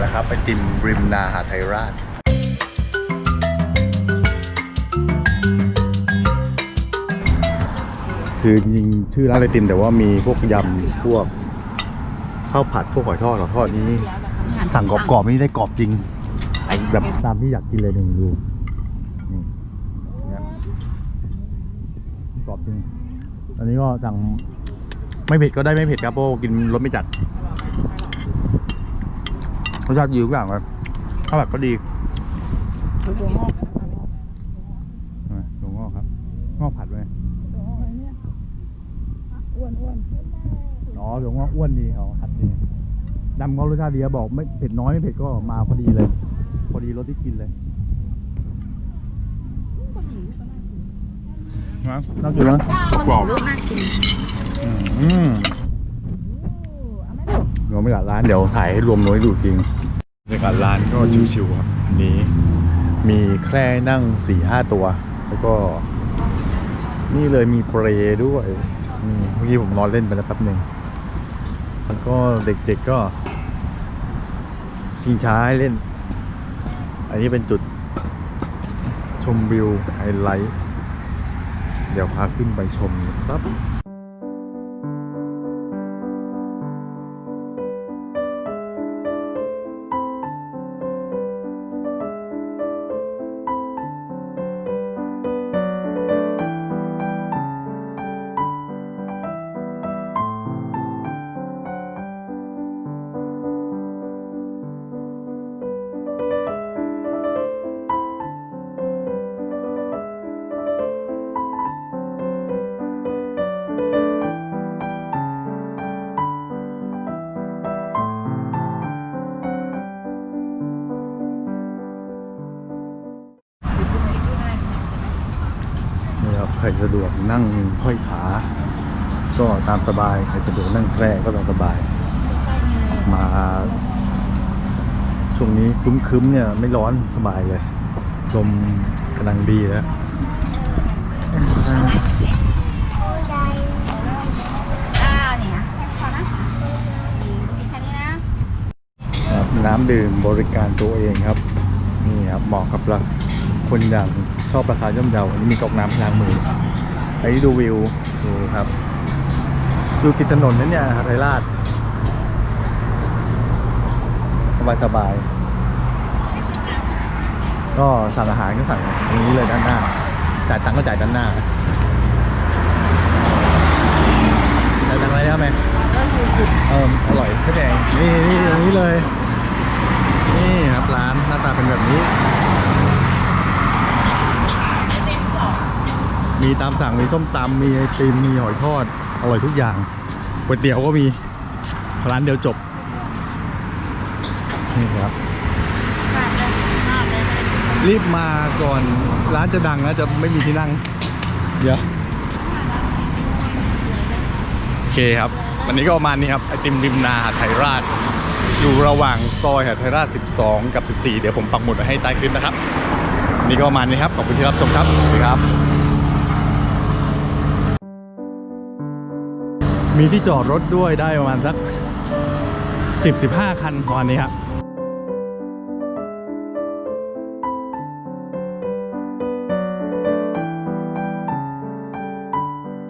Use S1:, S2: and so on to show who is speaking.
S1: แล้วครับไอติมริมนาหาไทยราชคือจริงชื่อร้านไอติมแต่ว่ามีพวกยำพวกข้าวผัดพวกหอยทอดหอยทอดนี้ สั่งกรอบๆนี่ได้กรอบจริงแบบตามที่อยากกินเลยหนึ่งดูนี่กรอบจริงอันนี้ก็สั่งไม่เผ็ดก็ได้ไม่เผ็ดครับเพราะกินรสไม่จัด รสชาติดีทุกอย่างเลยข้าวผัดก็ดีอะถั่วงอกครับ งอกผัดไหม
S2: อ้วนอ้วน
S1: อ๋อหลวงว่าอ้วนดีเขาผัดดีดำเขารสชาติดีอะบอกไม่เผ็ดน้อยไม่เผ็ดก็มาพอดีเลย พอดีรสที่กินเลยนะน่ากินนะกรอบ
S2: ลูกน่ากิน
S1: อืม เดี๋ยไม่กัดร้านเดี๋ยวถ่ายให้รวมน้อยดูจริงบรรยากาศร้านก็ชิวๆครับอันนี้มีแคร่นั่งสี่ห้าตัว แล้วก็ นี่เลยมีเปรย์ด้วยนี่เมื่อกี้ผมนอนเล่นไปแล้วแป๊บหนึ่งแล้วก็เด็กๆก็ชิงช้าให้เล่น อันนี้เป็นจุดชมวิวไฮไลท์ เดี๋ยวพาขึ้นไปชมนะครับ ใครสะดวกนั่งห้อยขา ก็ตามสบาย ใครสะดวกนั่งแคร่ก็ตามสบาย มา ช่วงนี้ครึ้มๆเนี่ย ไม่ร้อนสบายเลย ลมกำลังดีแล้ว
S2: อ้าวเนี่ยพอนะมีมีแค่นี้นะ
S1: ครับน้ำดื่มบริการตัวเองครับ นี่ครับเหมาะกับเรา คนอย่างชอบราคาย่อมเยาอันนี้มีก๊อกน้ำล้างมืออันนี้ดูวิวดูครับดูติดถนนนั่นเนี่ยหาดไทยราชสบายสบายๆก็สั่งอาหารก็สั่งตรงนี้เลยด้านหน้าจ่ายตังค์ก็จ่ายด้านหน้าจ่ายตังค์อะไรครับแม่
S2: ก็คือสุด
S1: เอออร่อยข้าวแดงนี่นี่ตรงนี้เลย นี่ครับร้านหน้าตาเป็นแบบนี้ มีตามสั่งมีส้มตำมีไอติมมีหอยทอดอร่อยทุกอย่างก๋วยเตี๋ยวก็มีร้านเดียวจบนี่ครับรีบมาก่อนร้านจะดังแล้วจะไม่มีที่นั่งเดี๋ยวโอเคครับ วันนี้ก็ประมาณนี้ครับไอติมริมนาหาดไทยราช อยู่ระหว่างซอยหาดไทยราช 12 กับ 14 เดี๋ยวผมปักหมุดไว้ให้ใต้คลิปนะครับ นี่ก็ประมาณนี้ครับ ขอบคุณที่รับชมครับสวัสดีครับ มีที่จอดรถด้วยได้ประมาณสัก 10-15 คันประมาณนี้ครับ